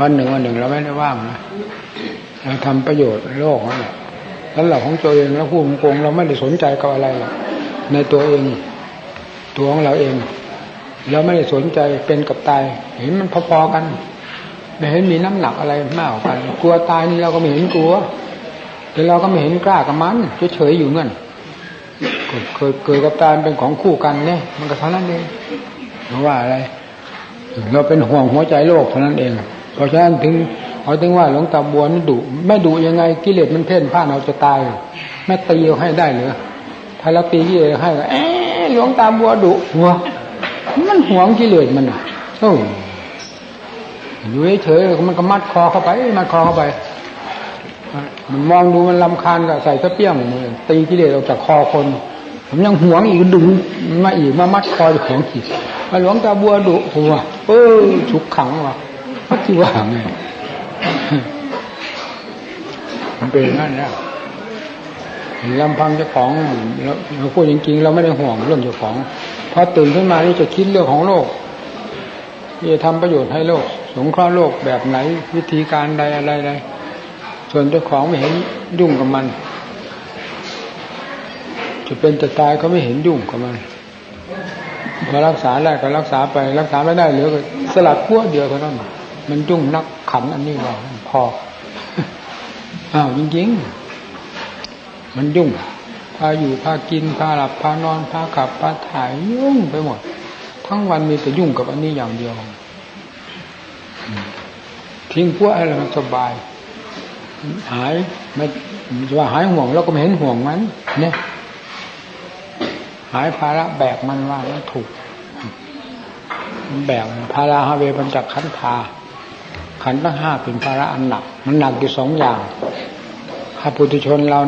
วันหนึ่งวันหนึ่งเราไม่ได้ว่างนะเราทำประโยชน์ในโลกนั่นแหละแล้วเราของตัวเองแล้วผู้โกงเราไม่ได้สนใจกับอะไรหรอกในตัวเอง ตัวของเราเองเราไม่ได้สนใจเป็นกับตายเห็นมันพอๆกันไม่เห็นมีน้ำหนักอะไรมากกว่ากันกลัวตายนี่เราก็ไม่เห็นกลัวแต่เราก็ไม่เห็นกล้ากับมันเฉยๆอยู่เงื่อนเคยเกิดกับตายเป็นของคู่กันเนี่ยมันก็เท่านั้นเองเพราะว่าอะไร เราเป็นห่วงหัวใจโลกเท่านั้นเอง เพราะฉะนั้นถึงเขาถึงว่าหลวงตาบัวนี่ดุไม่ดุยังไงกิเลสมันเพ่นพ่านเราจะตายแม่ตีเอาให้ได้เหรือถ้าเราตีกิเลสให้ก็เอ๊หลวงตาบัวดุหัวมันห่วงกิเลสมันอะโอ้อยู่เฉยๆมันก็มัดคอเข้าไปมัดคอเข้าไปมันมองดูมันลำคาญก็ใส่ตะเปี้ยงมือตีกิเลสออกจากคอคนผมยังห่วงอีกดึงมาอีกมามัดคอของขีดมาหลวงตาบัวดุหัวเออฉุกขังว่ะ พัที่ว่าไงมันเป็นนั่นนะลำพังเจ้าของเราพูดจริงๆเราไม่ได้ห่วงเรื่องเจ้าของพอตื่นขึ้นมานี่จะคิดเรื่องของโลกจะทำประโยชน์ให้โลก สงเคราะห์โลกแบบไหน วิธีการใดอะไรใดส่วนเจ้าของไม่เห็นยุ่งกับมัน จะเป็นจะตายก็ไม่เห็นยุ่งกับมันพอรักษาได้ก็รักษาไป รักษาไม่ได้เหลือก็สลัดพวเดียวเท่านั้น มันยุ่งนักขันอันนี้ว่าพออ้าวจริงๆ มันยุ่ง พาอยู่พากินพาหลับพานอนพาขับพาถ่ายยุ่งไปหมด ทั้งวันมีแต่ยุ่งกับอันนี้อย่างเดียว ทิ้งพวกอะไรมันสบาย หายไม่ว่าหายห่วงแล้วก็ไม่เห็นห่วงมัน เนี่ย หายภาระแบกมันว่ามันถูก แบกภาระฮาเวบัญจักขันธา ขันทั้งห้าเป็นภาระอันหนัก มันหนักอยู่สองอย่างข้าพุทธชนเรา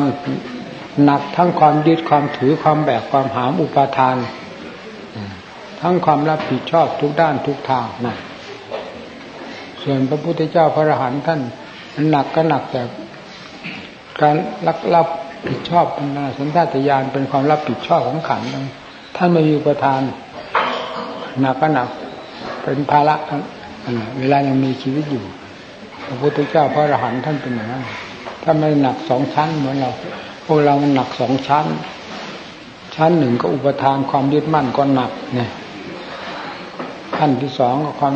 หนักทั้งความยึดความถือความแบกความหามอุปาทาน ทั้งความรับผิดชอบทุกด้านทุกทางนะส่วนพระพุทธเจ้าพระอรหันต์ท่านหนักก็หนักแต่การรับรับผิดชอบเป็นสัญชาตญาณเป็นความรับผิดชอบของขันท่านไม่มีประทานหนักก็หนัก เป็นภาระ เวลายังมีชีวิตอยู่ พระพุทธเจ้าพระอรหันต์ท่านเป็นอย่างนั้นถ้าไม่หนักสองชั้นเหมือนเรา พวกเรามันหนักสองชั้น ชั้นหนึ่งก็อุปทานความยึดมั่นก็หนักเนี่ยขั้นที่สองก็ความ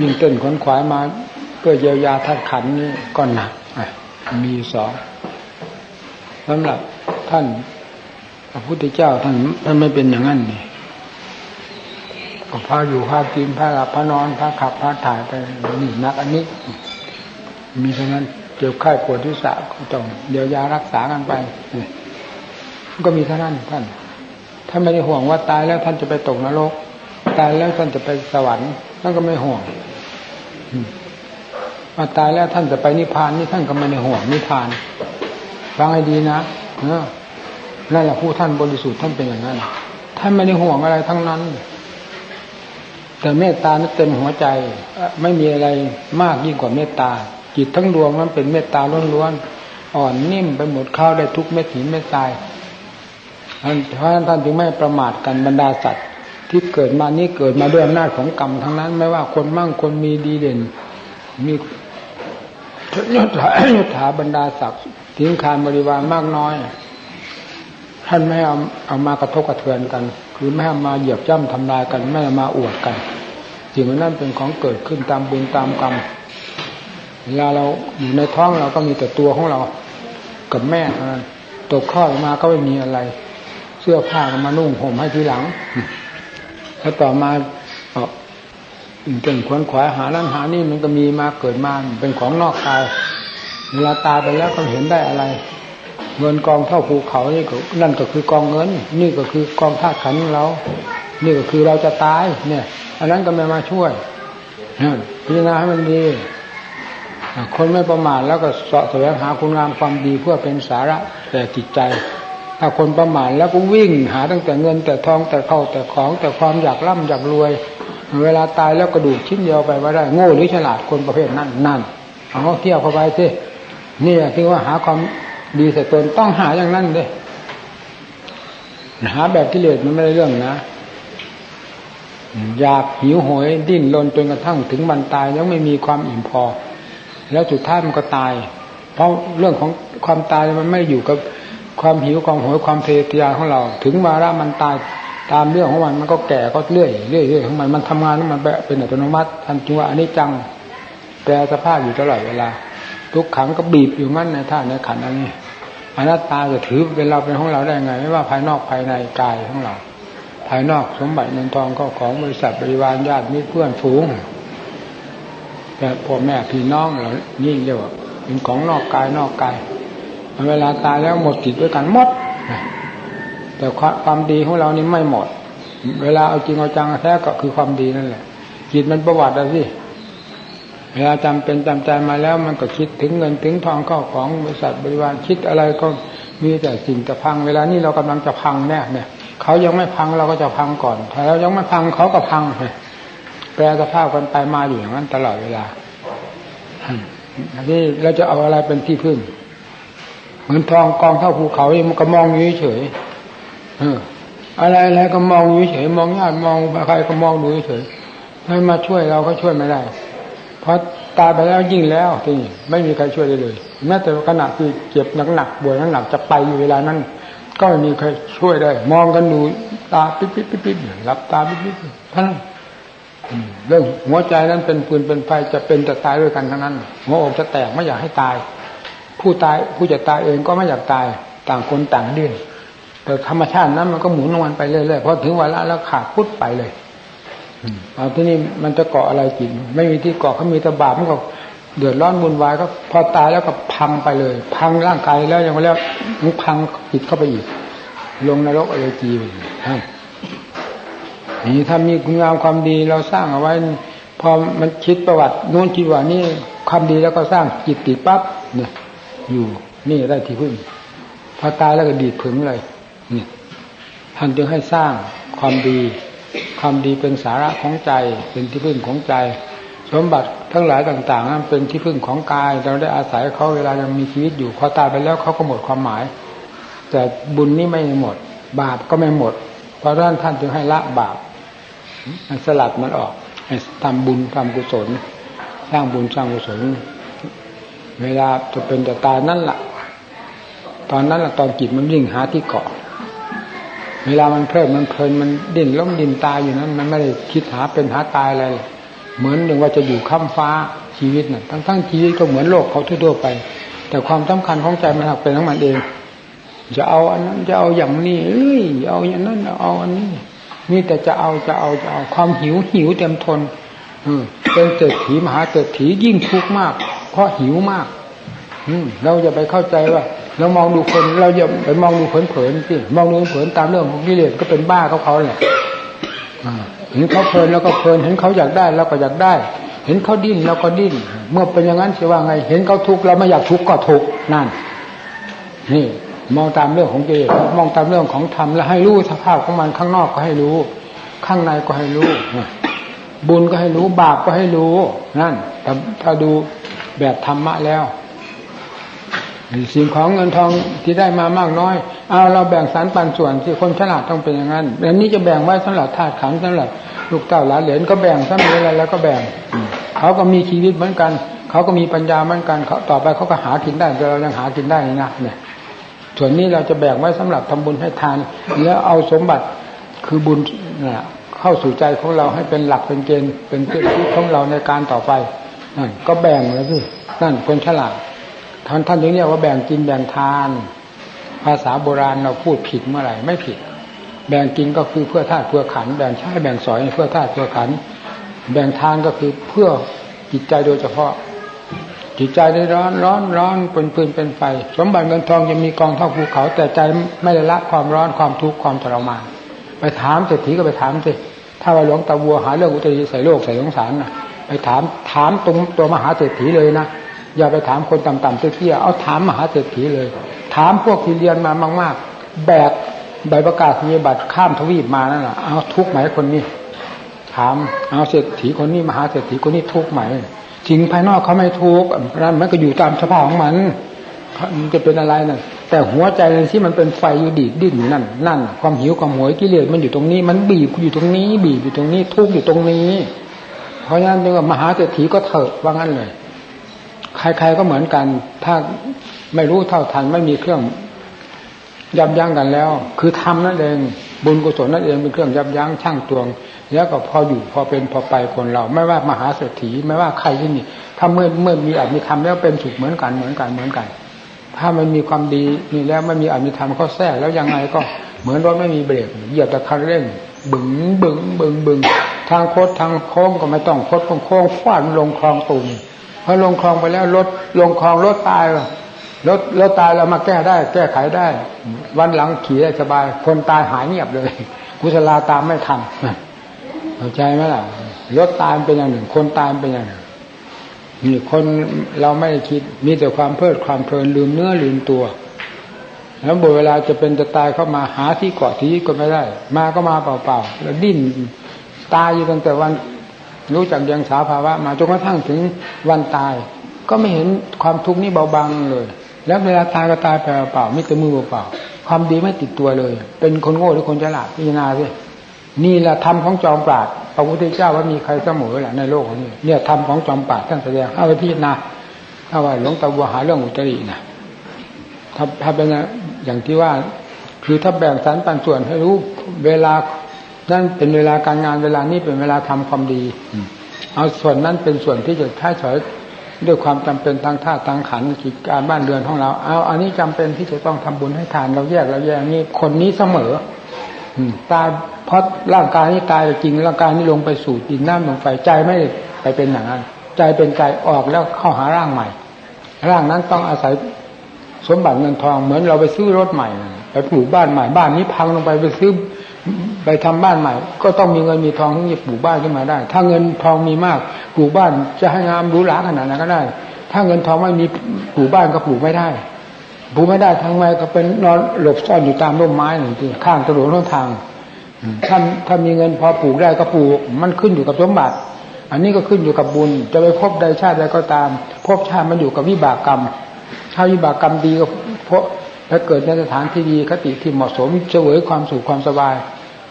ยิ่งเต้นขนขวายมาเพื่อเยียวยาทัดขันนี่ก็หนักมีสองสำหรับท่านพระพุทธเจ้าท่านท่านไม่เป็นอย่างนั้นนี่ ก็พาอยู่พากินพาหลับพานอนพาขับพาถ่ายไปนี่นักอันนี้ มีเท่านั้นเจ็บไข้ปวดที่สะก็ต้องเดี๋ยวยารักษากันไปก็มีเท่านั้นท่านท่านไม่ได้ห่วงว่าตายแล้วท่านจะไปตกนรก ตายแล้วท่านจะไปสวรรค์ท่านก็ไม่ห่วงมาตายแล้วท่านจะไปนิพพานนี่ท่านก็ไม่ได้ห่วงนิพพานฟังให้ดีนะเนอนั่นแหละผู้ท่านบริสุทธิ์ท่านเป็นอย่างนั้นท่านไม่ได้ห่วงอะไรทั้งนั้น แต่เมตตานั้นเต็มหัวใจไม่มีอะไรมากยิ่งกว่าเมตตา จิตทั้งดวงนั้นเป็นเมตตาล้วนๆอ่อนนิ่มไปหมดเข้าได้ทุกเม็ดหินเม็ดทรายเพราะฉะนั้นท่านจึงไม่ประมาทกันบรรดาสัตว์ ที่เกิดมานี้เกิดมาด้วยอำนาจของกรรมทั้งนั้น ไม่ว่าคนมั่งคนมีดีเด่น มียศถายศถาบรรดาศักดิ์ทิ้งคานบริวารมากน้อย ท่านไม่เอาเอามากระทบกระเทือนกัน คือไม่เอามาเหยียบย่ำทำลายกัน ไม่เอามาอวดกันสิ่งนั้นเป็นของเกิดขึ้นตามบุญตามกรรมเวลาเราอยู่ในท้องเราก็มีแต่ตัวของเรากับแม่เท่านั้นตกคลอดมาก็ไม่มีอะไร เสื้อผ้ามานุ่งห่มให้ทีหลังแล้วต่อมาเก่งขวนขวายหานั่นหานี่มันก็มีมาเกิดมาเป็นของนอกกายเวลาตายไปแล้วก็เห็นได้อะไร เงินกองเท่าภูเขานี่ก็นั่นก็คือกองเงิน นี่ก็คือกองธาตุขันของเรา นี่ก็คือเราจะตาย เนี่ย อันนั้นก็ไม่มาช่วยพิจารณาให้มันดีคนไม่ประมาทแล้วก็สาะแสวงหาคุณงามความดีเพื่อเป็นสาระแต่จิตใจ ถ้าคนประมาทแล้วก็วิ่งหาตั้งแต่เงินแต่ทองแต่เข้าแต่ของแต่ความอยากร่ำอยากรวย เวลาตายแล้วกระดูกชิ้นเดียวไปว่าได้โง่หรือฉลาดคนประเภทนั้นนั่นเอาเที่ยวเข้าไปสินี่ที่ว่าหาความ ดีใส่ตนต้องหาอย่างนั้นเลยหาแบบกิเลสมันไม่ได้เรื่องนะ อยากหิวโหย ดิ้นรนจนกระทั่งถึงวันตายยังไม่มีความอิ่มพอ แล้วสุดท้ายมันก็ตาย เพราะเรื่องของความตายมันไม่อยู่กับความหิวความโหยความเทตยาของเรา ถึงวาระมันตายตามเรื่องของมันมันก็แก่ก็เรื่อยเรื่อยเรื่อยของมันมันทำงานแล้วมันเป็นอัตโนมัติทันทีว่าอันนี้จังแปลสภาพอยู่ตลอดเวลา ทุกขังก็บีบอยู่งั้นในท่าในขันอันนี้อนัตตาจะถือเป็นเราเป็นของเราได้ไง ไม่ว่าภายนอกภายในกายของเรา ภายนอกสมบัติเงินทองก็ของบริษัทบริวารญาติมิตรเพื่อนฝูงแต่พ่อแม่พี่น้องเรานี่เรียกว่าเป็นของนอกกายนอกกายเวลาตายแล้วหมดกิจด้วยกันหมดแต่ความดีของเรานี่ไม่หมด เวลาเอาจริงเอาจังแท้ก็คือความดีนั่นแหละจิตมันประวัติอะสิ เวลาจำเป็นจำใจมาแล้วมันก็คิดถึงเงินถึงทองเข้าของบริษัทบริวารคิดอะไรก็มีแต่สิ่งจะพัง เวลานี้เรากำลังจะพังแน่เนี่ยเขายังไม่พังเราก็จะพังก่อนถ้าเรายังไม่พังเขาก็พังแปลสภาพกันไปมาอยู่อย่างนั้นตลอดเวลาอันนี้เราจะเอาอะไรเป็นที่พึ่ง เหมือนทองกองเท่าภูเขาเองมันก็มองอยู่เฉยเออ อะไรอะไรก็มองอยู่เฉยมองญาติมองใครก็มองดูเฉยไม่มาช่วยเราก็ช่วยไม่ได้ พราะตายไปแล้วยิ่งแล้วที่ไม่มีใครช่วยได้เลย แม้แต่ขณะที่เจ็บหนักๆบวยหนักจะไปอยู่เวลานั้น ก็ไม่มีใครช่วยได้ มองกันดูตาปิ๊บปิ๊บปิ๊บปิ๊บหลับตาปิ๊บปิ๊บท่านเรื่องหัวใจนั้นเป็นปืนเป็นไฟจะเป็นจะตายด้วยกันทั้งนั้น หัวอกจะแตกไม่อยากให้ตาย ผู้ตายผู้จะตายเองก็ไม่อยากตายต่างคนต่างดิ้นแต่ธรรมชาตินั้นมันก็หมุนงมันไปเรื่อยๆพอถึงเวลาแล้วขาดพุทไปเลย เอาที่นี่มันจะเกาะอะไรกิน ไม่มีที่เกาะเขามีแต่บาปมันก็เดือดร้อนวุ่นวายก็พอตายแล้วก็พังไปเลย พังร่างกายแล้วยังไม่แล้วมันพังจิตเข้าไปอีก ลงนรกอเวจีนี่ถ้ามีคุณงามความดีเราสร้างเอาไว้ พอมันคิดประวัติโน้นคิดว่านี่ความดีแล้วก็สร้างจิตติดปั๊บเนี่ยอยู่นี่ได้ที่พึ่งพอตายแล้วก็ดีดผึงเลยนี่ท่านจึงให้สร้างความดี ความดีเป็นสาระของใจ เป็นที่พึ่งของใจ สมบัติทั้งหลายต่างๆนั้นเป็นที่พึ่งของกาย เราได้อาศัยเขาเวลายังมีชีวิตอยู่พอตายไปแล้วเขาก็หมดความหมาย แต่บุญนี้ไม่หมด บาปก็ไม่หมด เพราะนั้นท่านจึงให้ละบาปสลัดมันออกทำบุญทำกุศลสร้างบุญสร้างกุศลเวลาจะเป็นจะตายนั่นแหละตอนนั้นแหละตอนจิตมันยิ่งหาที่เกาะ เวลามันเพลิดมันเพลินมันดิ้นล้มดิ้นตายอยู่นั้น มันไม่ได้คิดหาเป็นหาตายอะไร เหมือนหนึ่งว่าจะอยู่ข้ามฟ้าชีวิตน่ะ ทั้งทั้งชีวิตก็เหมือนโลกเขาทั่วไป แต่ความสำคัญของใจมันหักเป็นของมันเอง จะเอาอันนั้นจะเอาอย่างนี้เอ้ยเอาอย่างนั้นเอาอันนี้นี่แต่จะเอาจะเอาจะเอาความหิวหิวเต็มทนเออเป็นเศรษฐีมหาเศรษฐียิ่งทุกข์มาก เพราะหิวมาก อืเราจะไปเข้าใจว่า เรามองดูคนเราอย่าไปมองดูเผินๆสิมองดูเผินตามเรื่องของกิเลสก็เป็นบ้าเขาเขาแหละเห็นเขาเพลินแล้วก็เพลินเห็นเขาอยากได้เราก็อยากได้ เห็นเขาดิ้นเราก็ดิ้น เมื่อเป็นอย่างนั้นจะว่าไง เห็นเขาทุกข์เราไม่อยากทุกข์ก็ทุกข์นั่น นี่ มองตามเรื่องของกิเลสมองตามเรื่องของธรรมแล้วให้รู้สภาพของมันข้างนอกก็ให้รู้ ข้างในก็ให้รู้บุญก็ให้รู้บาปก็ให้รู้นั่นถ้าดูแบบธรรมะแล้ว สิ่งของเงินทองที่ได้มามากน้อย เอาเราแบ่งสรรปันส่วนที่คนฉลาดต้องเป็นอย่างนั้นแบบนี้จะแบ่งไว้สำหรับธาตุขันสำหรับลูกเต้าหลานเหลนก็แบ่งซะมีอะไรแล้วก็แบ่ง เขาก็มีชีวิตเหมือนกัน เขาก็มีปัญญาเหมือนกันเขาต่อไปเขาก็หากินได้เรายังหากินได้นะเนี่ย ส่วนนี้เราจะแบ่งไว้สำหรับทำบุญให้ทาน แล้วเอาสมบัติคือบุญนะเข้าสู่ใจของเราให้เป็นหลักเป็นเกณฑ์เป็นเครื่องคิดของเราในการต่อไปนั่นก็แบ่งแล้วสินั่นคนฉลาด ท่านท่านถึงเรียกว่าแบ่งกินแบ่งทาน ภาษาโบราณเราพูดผิดเมื่อไหร่ไม่ผิด แบ่งกินก็คือเพื่อธาตุเพื่อขัน แบ่งใช้แบ่งสอยเพื่อธาตุเพื่อขัน แบ่งทานก็คือเพื่อจิตใจโดยเฉพาะ จิตใจได้ร้อนร้อนร้อนเป็นปืนเป็นไฟ สมบัติเงินทองยังมีกองเท่าภูเขา แต่ใจไม่ได้ละความร้อนความทุกข์ความทรมานไปถามเศรษฐีก็ไปถามสิถ้าว่าหลวงตาวัวหาเรื่องอุตริใส่โลกใส่สงสารนะไปถามถามตรงตัวมหาเศรษฐีเลยนะ อย่าไปถามคนต่ำๆเตี้ยๆเอาถามมหาเศรษฐีเลย ถามพวกที่เรียนมามาก ๆ แบกใบประกาศนียบัตรข้ามทวีปมานั่นแหละเอาทุกไหมคนนี้ ถามเอาเศรษฐีคนนี้มหาเศรษฐีคนนี้ทุกไหมจริงภายนอกเขาไม่ทุกนั่นมันก็อยู่ตามสภาพของมันมันจะเป็นอะไรน่ะแต่หัวใจในที่มันเป็นไฟอยู่ดีดดิ้นอยู่นั่นนั่น ความหิวความหวยกิเลสมันอยู่ตรงนี้ มันบีบอยู่ตรงนี้ บีบอยู่ตรงนี้ ทุกข์อยู่ตรงนี้ เพราะฉะนั้นจึงว่ามหาเศรษฐีก็เถอะว่างั้นเลย ใครๆก็เหมือนกัน ถ้าไม่รู้เท่าทันไม่มีเครื่องยับยั้งกันแล้ว คือทำนั่นเอง บุญกุศลนั่นเองเป็นเครื่องยับยั้งชั่งตวง แล้วก็พออยู่พอเป็นพอไปคนเรา ไม่ว่ามหาเศรษฐีไม่ว่าใครที่นี่ ถ้าเมื่อเมื่อมีอาจมีธรรมแล้วเป็นสุขเหมือนกันเหมือนกันเหมือนกัน ถ้ามันมีความดีนี่แล้วไม่มีอาจมีธรรมเขาแทรกแล้วยังไงก็เหมือนรถไม่มีเบรกเหยียบแต่คันเร่ง บึงบึงบึงบึงทางโคดทางโค้งก็ไม่ต้องโคดโค้งฟาดลงคลองตุ่ม พอลงคลองไปแล้วรถลงคลองรถตายรถรถตายเรามาแก้ได้ แก้ไขได้ วันหลังขี่ได้สบาย คนตายหายเงียบเลย กุศลาตามไม่ทันเข้าใจไหมล่ะรถตายเป็นอย่างหนึ่ง คนตายเป็นอย่างหนึ่งนี่คนเราไม่คิดมีแต่ความเพลิดความเพลินลืมเนื้อลืมตัว แล้วบเวลาจะเป็นจะตายเข้ามาหาที่เกาะที่ก็ไม่ได้ มาก็มาเปล่าๆแล้วดิ้นตายอยู่ตั้งแต่วัน รู้จักยังสาภาวะมาจนกระทั่งถึงวันตาย ก็ไม่เห็นความทุกข์นี้เบาบางเลย แล้วเวลาตายก็ตายไปเปล่าไม่แต่มือเปล่าความดีไม่ติดตัวเลย เป็นคนโง่หรือคนฉลาดพิจารณาสินี่แหละธรรมของจอมปราดพระพุทธเจ้าว่ามีใครเสมอแหละในโลกนี้เนี่ยธรรมของจอมปราดท่านแสดงเอาไปพิจารณาถ้าว่าหลวงตาบัวหาเรื่องอุตรินะถ้าถ้าเป็นอย่างที่ว่า คือถ้าแบ่งสรรปันส่วนให้รู้เวลา นั่นเป็นเวลาการงานเวลานี้เป็นเวลาทำความดี เอาส่วนนั้นเป็นส่วนที่จะใช้สอยด้วยความจำเป็นทางท่าทางขันกิจการบ้านเรือนของเรา เอาอันนี้จำเป็นที่จะต้องทำบุญให้ทานเราแยกเราแยกนี่คนนี้เสมอตายเพราะร่างกายนี้ตายจริงร่างกายนี้ลงไปสู่ดินน้ำลงไฟใจไม่ไปเป็นอย่างนั้นใจเป็นใจออกแล้วเข้าหาร่างใหม่ ร่างนั้นต้องอาศัยสมบัติเงินทองเหมือนเราไปซื้อรถใหม่ไปปลูกบ้านใหม่บ้านนี้พังลงไปไปซื้อ ไปทำบ้านใหม่ ก็ต้องมีเงินมีทองถึงจะปลูกบ้านขึ้นมาได้ ถ้าเงินทองมีมากปลูกบ้านจะให้งามรูหราขนาดนั้นก็ได้ ถ้าเงินทองไม่มีปลูกบ้านก็ปลูกไม่ได้ปลูกไม่ได้ทางไงก็เป็นนอนหลบซ่อนอยู่ตามร่มไม้หนึ่งทีข้างถนนทางถ้าถ้ามีเงินพอปลูกได้ก็ปลูกมันขึ้นอยู่กับสมบัติ อันนี้ก็ขึ้นอยู่กับบุญ จะไปพบใดชาติใดก็ตาม พบชาติมันอยู่กับวิบากกรรม ถ้าวิบากกรรมดีก็เพ ราะถ้าเกิดในสถานที่ดีคติที่เหมาะสมเฉวยความสุขความสบาย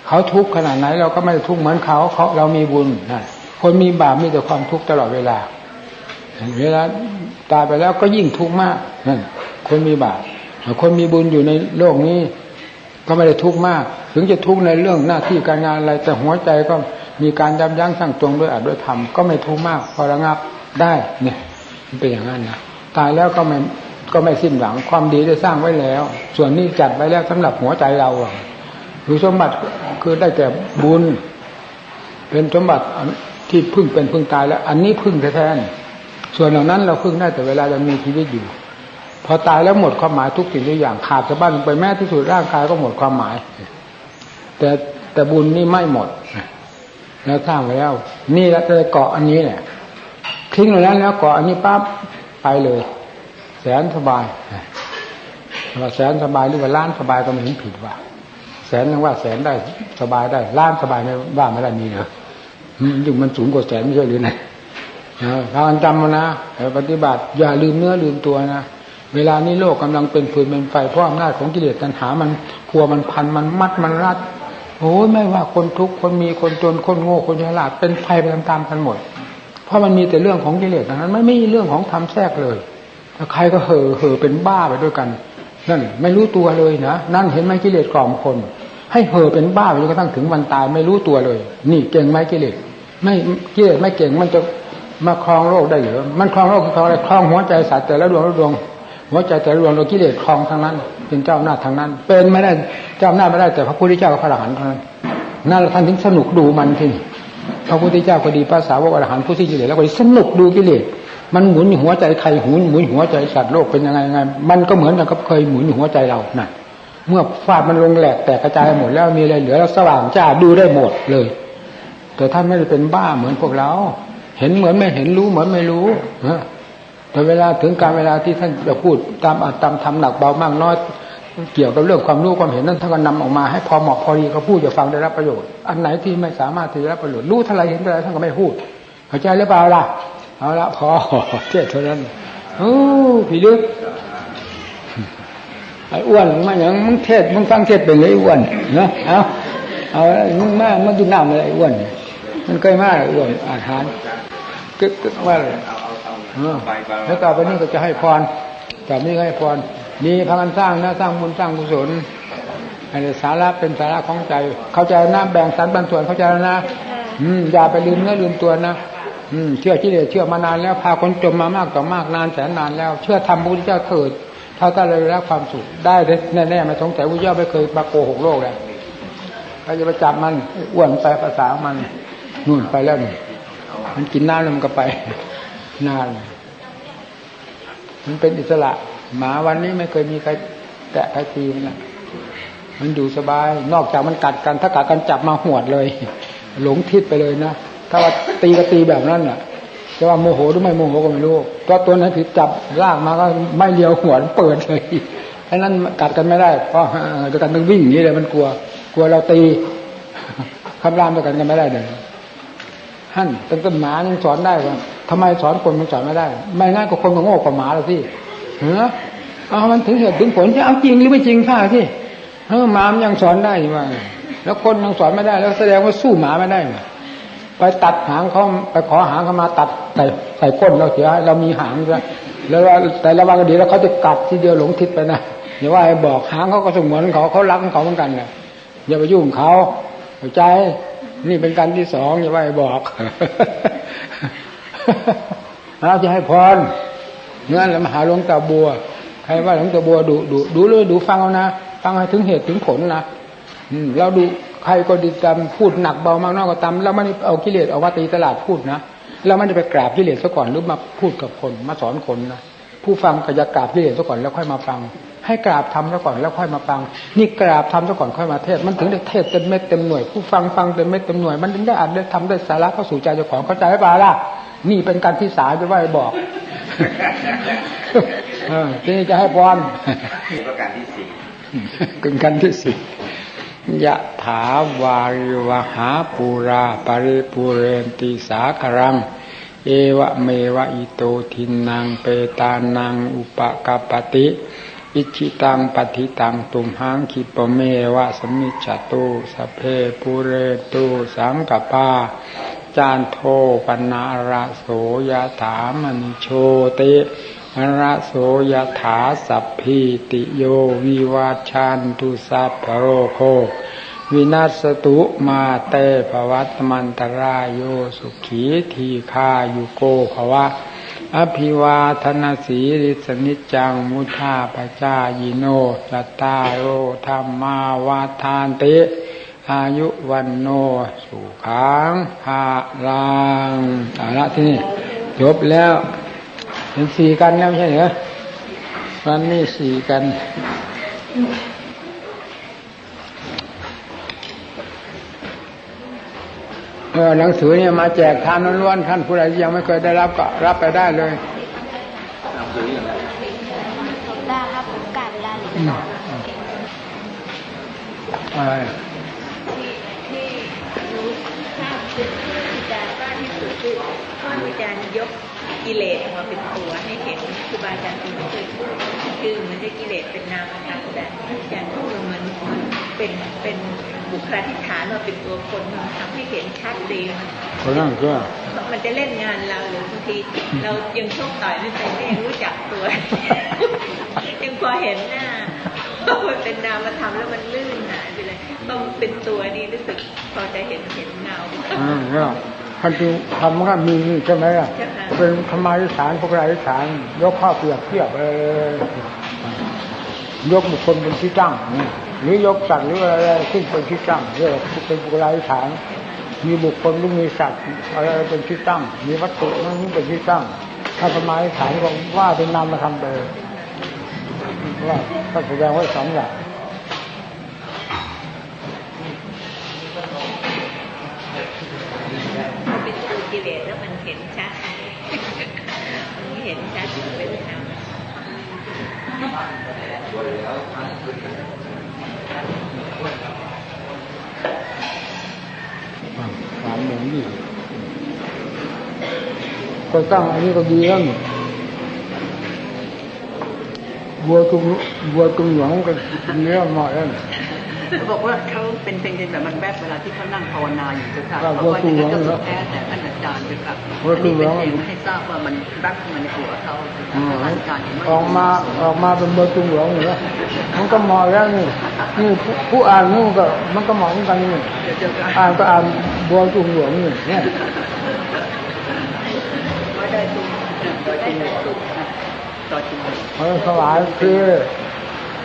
เขาทุกข์ขนาดไหนเราก็ไม่ทุกข์เหมือนเขาเขาเรามีบุญนะคนมีบาปมีแต่ความทุกข์ตลอดเวลา เวลาตายไปแล้วก็ยิ่งทุกข์มากนั่นคนมีบาปคนมีบุญอยู่ในโลกนี้ ก็ไม่ได้ทุกข์มาก ถึงจะทุกข์ในเรื่องหน้าที่การงานอะไร แต่หัวใจก็มีการยับยั้งชั่งตรงด้วยอดด้วยธรรมก็ไม่ทุกข์มาก พอระงับได้เนี่ยมันเป็นอย่างนั้นนะตายแล้วก็ไม่ ก็ไม่สิ้นหวังความดีได้สร้างไว้แล้ว ส่วนนี้จัดไว้แล้วสำหรับหัวใจเราคือสมบัติคือได้แก่บุญ เป็นสมบัติที่พึ่งเป็นพึ่งตายแล้ว อันนี้พึ่งแท้ๆส่วนเหล่านั้นเราพึ่งได้แต่เวลายังมีชีวิตอยู่ พอตายแล้วหมดความหมายทุกสิ่งทุกอย่างขาดสะบั้นไปแม้ที่สุดร่างกายก็หมดความหมาย แต่แต่บุญนี่ไม่หมดแล้วสร้างไว้แล้ว นี่แล้วจะเกาะอันนี้เนี่ยทิ้งตรงนั้นแล้วเกาะอันนี้ปั๊บไปเลย แสนสบายว่าแสนสบายหรือว่าล้านสบายก็ไม่เห็นผิดว่า แสนยังว่าแสนได้สบายได้ล้านสบายไม่ว่าไม่ได้มีเหรอยิ่งมันสูงกว่าแสนไม่ใช่หรือไงเรจำมานะปฏิบัติอย่าลืมเนื้อลืมตัวนะเวลานี้โลกกำลังเป็นฟืนเป็นไฟเพราะอำนาจของกิเลสตัณหามันพัวมันพันมันมัดมันรัดโอ้ยไม่ว่าคนทุกข์คนมีคนจนคนโง่คนฉลาดเป็นไฟไปตามๆกันหมด เพราะมันมีแต่เรื่องของกิเลสนั้นไม่มีเรื่องของธรรมแทรกเลย ใครก็เห่อเห่อเป็นบ้าไปด้วยกัน นั่น ไม่รู้ตัวเลยนะนั่นเห็นไหมกิเลสกล่อมคน ให้เห่อเป็นบ้าไปจนกระทั่งถึงวันตายไม่รู้ตัวเลย นี่เก่งไหมกิเลสไม่กิเลสไม่เก่งมันจะมาครองโลกได้หรือมันครองโลกคือครองอะไรครองหัวใจสัตว์แต่ละดวงละดวงหัวใจแต่ละดวงเรากิเลสครองทั้งนั้น เป็นเจ้าหน้าทางนั้น เป็นไม่ได้เจ้าหน้าไม่ได้แต่พระพุทธเจ้ากับพระอรหันต์เท่านั้นนั่นท่านถึงสนุกดูมันที่พระพุทธเจ้าก็ดีภาษาวกอรหันต์ผู้ที่กิเลสแล้วก็ดีสนุกดูกิเลส มันหมุนหัวใจใครหมุนหมุนหัวใจสัตว์โลกเป็นยังไงไงมันก็เหมือนกับเคยหมุนหัวใจเราน่ะ เมื่อฟาดมันลงแหลกแตกกระจายหมดแล้วมีอะไรเหลือแล้วสว่างจ้าดูได้หมดเลย แต่ท่านไม่ได้เป็นบ้าเหมือนพวกเรา เห็นเหมือนไม่เห็นรู้เหมือนไม่รู้แต่เวลาถึงการเวลาที่ท่านจะพูดตามอัตตามทำหนักเบามากน้อยเกี่ยวกับเรื่องความรู้ความเห็นนั้นท่านก็นำออกมาให้พอเหมาะพอดีเขาพูดจะฟังได้รับประโยชน์ อันไหนที่ไม่สามารถที่จะรับประโยชน์รู้เท่าไรเห็นเท่าไรท่านก็ไม่พูดเข้าใจหรือเปล่าล่ะ เอาละพอเท่านั้นโอ้พี่ลึกไอ้อ้วนมาอย่างมึงเทศมึงฟังเทศเป็นไงอ้วนเนาะเอาเอามึงมามากินน้ำเลยไอ้อ้วน มันเคยมาไอ้อ้วนอาหารกึกกึกว่าเลยแล้วต่อไปนี้ก็จะให้พรต่อไปนี้ก็ให้พรมีพากันสร้างนะสร้างบุญสร้างกุศลอันนี้สาระเป็นสาระของใจ เข้าใจนะแบ่งสรรปันส่วนเข้าใจแล้วนะ อืมอย่าไปลืมเนื้อลืมตัวนะ อืมเชื่อที่เดียเชื่อมานานแล้วพาคนจมมามากต่อมากนานแสนนานแล้ว เชื่อทำพระพุทธเจ้าเถิดเท่าก็เลยรับความสุขได้แน่ๆไม่สงสัยพระเจ้าไม่เคยมาโกหกโลกเลยก็จะไปจับมันอ้วนไปภาษามันนู่นไปแล้วนี่มันกินน้ำแล้วมันก็ไปนานมันเป็นอิสระ หมาวันนี้ไม่เคยมีใครแตะใครตีมันนะมันอยู่สบาย นอกจากมันกัดกัน ถ้ากัดกันจับมาหวดเลย หลงทิศไปเลยนะ ถ้าว่าตีก็ตีแบบนั้นน่ะจะว่าโมโหหรือไม่โมโหก็ไม่รู้ตัวตัวนั้นถือจับลากมาก็ไม่เลียวหัวเปิดเลยไอ้นั้นกัดกันไม่ได้เพราะจะกันต้องวิ่งอย่างนี้เลยมันกลัว กลัวเราตีคำรามด้วกันกันไม่ได้เลยท่านเป็นต้นหมายังสอนได้ว่าทำไมสอนคนมันสอนไม่ได้ ไม่ง่ายกว่าคนก็โง่กว่าหมาเลยที่เฮ้อเอามันถึงเหตุถึงผลที่เอาจริงหรือไม่จริงข้าที่เออหมามันยังสอนได้ว่าแล้วคนยังสอนไม่ได้ แล้วแสดงว่าสู้หมาไม่ได้ ไปตัดหางเขาไปขอหางเขามาตัดใส่ใส่ก้นเราเสียเรามีหางใช่แล้วแต่ระวังดีแล้วเขาจะกัดทีเดียวหลงทิศไปนะอย่าว่าไอ้บอกหางเขาก็สมเหมือนเขาเขารักของเขาเหมือนกันนะอย่าไปยุ่งเขาเข้าใจ นี่เป็นการที่สองอย่าว่าไอ้บอกเราจะให้พรเงื่อนแล้วมหาหลวงตาบัวใครว่าหลวงตาบัวดูดูดูเลยดูฟังเอานะฟังให้ถึงเหตุถึงผลนะอืมเราดู ใครก็ดีตามพูดหนักเบามากน้อยก็ตามเราไม่ได้เอากิเลสเอาว่าตีตลาดพูดนะเราไม่ได้ไปกราบกิเลสซะก่อนหรือมาพูดกับคนมาสอนคนนะผู้ฟังก็จะกราบกิเลสซะก่อนแล้วค่อยมาฟัง ให้กราบทำซะก่อนแล้วค่อยมาฟัง นี่กราบทำซะก่อนค่อยมาเทศ มันถึงได้เทศเต็มเม็ดเต็มหน่วย ผู้ฟังฟังเต็มเม็ดเต็มหน่วย มันถึงได้อัดได้ทำได้สาระเข้าสู่ใจเจ้าของเข้าใจไหมป่าล่ะนี่เป็นการที่สาจะว่าบอกเออทีนี้จะให้พรประการที่สี่เป็นกันที่สี่ ยะถาวาริวหาปูราปริปูเรนติสาครัง เอวะเมวะอิโตทินังเปตานังอุปกาปติ อิชิตังปฏิตังตุมหังคิปเมวะสมิจฉตุสเพปูเรตุสังกปาจานโทปนาระโสยะถามณิโชติ ระโสยถาสัพพิติโยวิวาชันตุสัพพโรโควินัสตุมาเตภวัตมันตรายโยสุขีทีคายุโกภวะ อภิวาทนาสีริสนิจังมุทาปจายิโนจตารโอธรรมาวาทานเตอายุวันโนสุขังภาลังอาละที่นี่จบแล้ว เป็นสี่กันแล้วไม่ใช่เหรอวันนี้สี่กันเออหนังสือเนี่ยมาแจกทานล้วนๆท่านผู้ใดยังไม่เคยได้รับก็รับไปได้เลยหนังสืออย่างไรผมได้ครับผมกะเวลาเหลืออืมอะไรที่ที่รู้ทราบ คือท่านอาจารย์ยกกิเลสออกมาเป็นตัวให้เห็นครูบาอาจารย์ไม่เคยพูดคือมันได้กิเลสเป็นนามธรรมแต่อาจารย์พูดว่ามันมันเป็นเป็นบุคลาธิฐานมาเป็นตัวคนมันทำให้เห็นชัดดีมันคนนั้นก็มันจะเล่นงานเราหรือบางทีเรายังโชคต่อยไม่เป็นก็ยังรู้จักตัวยังพอเห็นหน้าว่ามันเป็นนามธรรมแล้วมันลื่นหายไปเลยต้องเป็นตัวนี่รู้สึกพอจะเห็นเห็นเงาอืมก็ ท่านจึงทำก็มีนี่ใช่ไหมล่ะใช่ค่ะเป็นธรรมาธิฐานพวกราธิฐานยกข้อเปรียบเทียบเออยกบุคคลเป็นที่ตั้งนี่หรือยกสัตว์หรืออะไรขึ้นเป็นที่ตั้งเรียกว่าเป็นบุคลาธิฐานมีบุคคลหรือมีสัตว์อะไรเป็นที่ตั้ง มีวัตถุนั่นนี่เป็นที่ตั้ง ถ้าธรรมาธิฐานก็ว่าเป็นนามธรรมไปเลยว่าก็แสดงไว้สองอย่าง พอเป็นตัวกิเลสแล้วมันเห็นชัด มันเห็นชัดเป็นธรรม สามโมงนี่ ก็ตั้งอันนี้ก็ดีแล้วนี่บัวตุ้งบัวตุ้งหลวงก็เนื้อหมดแล้วเขาบอกว่าเขาเป็นเพียงแต่มันแวบเวลาที่เขานั่งภาวนาอยู่เจ้าค่ะครับเขาว่าอย่างนั้นก็ว่าสุดแท้แต่ท่านอาจารย์เจ้าค่ะว่าอันนี้เป็นว่าเพียงให้ทราบว่ามันแวบเข้ามาในหัวเขาเจ้าค่ะแต่ท่านอาจารย์เห็นว่าออกมาออกมาเป็นบัวตุ้งหลวงอยู่แล้วมันก็หมดแล้วนี่นี่ผู้ผู้อ่านนี่มันก็มันก็หมดเหมือนกันนี่เดี๋ยวเจ้าค่ะอ่านก็อ่านบัวตุ้งหลวงนี่เนี่ย ว่าได้ตุ้ม ต่อจริงตุ้มต่อจริงเขาสลายคือ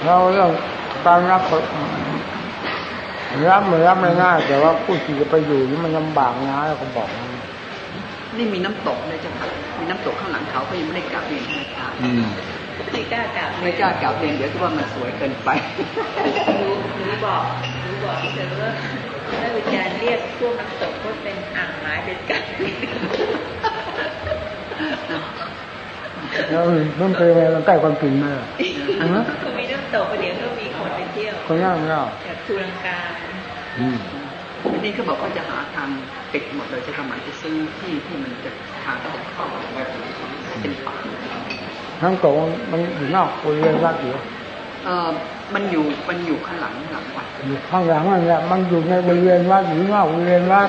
เราเรื่องการรับผลรับมันรับไม่ง่ายแต่ว่าผู้ที่จะไปอยู่นี่มันลำบากนะเราก็บอกนะนี่มีน้ำตกเลยเจ้าค่ะมีน้ำตกข้างหลังเขาเขายังไม่ได้กราบเรียนท่านอาจารย์อืมไม่กล้ากราบไม่กล้ากราบเรียนเดี๋ยวคิดว่ามันสวยเกินไปหนูหนูบอกหนูบอกเธอว่าถ้าอาจารย์เรียกพวกน้ำตกว่าเป็นอ่างไม้เป็นกัน แล้วมันเป็นไงเราใกล้ความจริงไหมล่ะอืมก็มีน้ำตกประเดี๋ยวก็มีคนไปเที่ยว คนง่ายง่ายจากทูลังกาอืมวันนี้เขาบอกเขาจะหาทางปิดหมดเลยจะทำหมันจะซื้อที่ที่มันจะทางจะเข้าเป็นป่าทั้งโตมันอยู่นอกบริเวณวัดอยู่เออ มันอยู่มันอยู่ข้างหลังหลังวัดอยู่ข้างหลังนั่นแหละมันอยู่ในบริเวณวัดอยู่นอกบริเวณวัด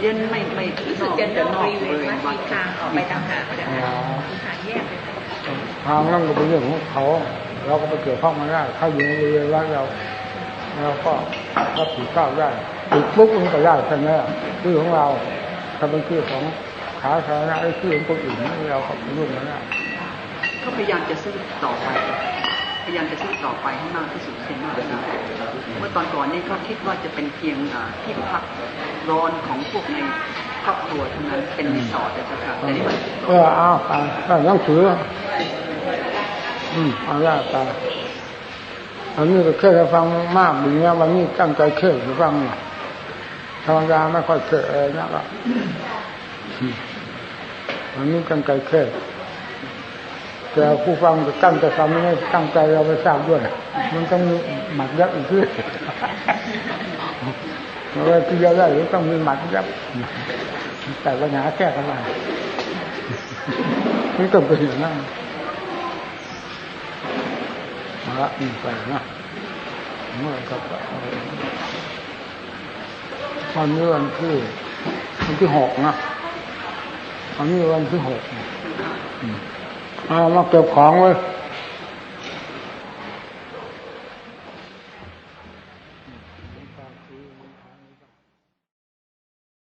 เรียนไม่ไม่รู้สึกจะนอกบริเวณวัดมีทางออกไปต่างหากนะอ๋คะอมีทางแยกไปต่างหากทางนั่นก็เป็นเรื่องของเขา เราก็ไปเกี่ยวข้องไม่ได้เขาอยู่ในบริเวณวัดเราเราก็รับผิดชอบได้ติดปุ๊บมันก็ได้ใช่ไหมล่ะชื่อของเราถ้าเป็นชื่อของขาสาธารณะหรือชื่อของคนอื่นนี่เราก็ยุ่งไม่ได้เขาพยายามจะซื้อต่อไป พยายามจะซื้ต่อไปให้มากที่สุดเช่นมากนะเมื่อตอนก่อนนี่เขาคิดว่าจะเป็นเพียงอ่าที่พักร้อนของพวกในครอบครัวเท่านั้นเป็นรีสอร์ทแต่จะค่ะแต่นี่มันเออเอาไปก็ต้องถืออืมเอาละไปอันนี้ก็เคยฟังมากดีนะวันนี้ตั้งใจเคยฟังนะธรรมดาไม่ค่อยเคยอะไรนักอะอืมวันนี้ตั้งใจเคย แต่ผู้ฟังตั้งใจฟังไม่ได้ตั้งใจเราไปทราบด้วยมันต้องหมัดยับอีกด้วเวลาที่เราได้หรือต้องมีหมัดยับแต่ปัญหาแก้กันมาไม่ต้องไปถึงนั่นมาละนี่ไปนะเมื่อกับวันนี้วันที่วันที่หกนะวันนี้วันที่หกอืม เอามาเก็บของไว้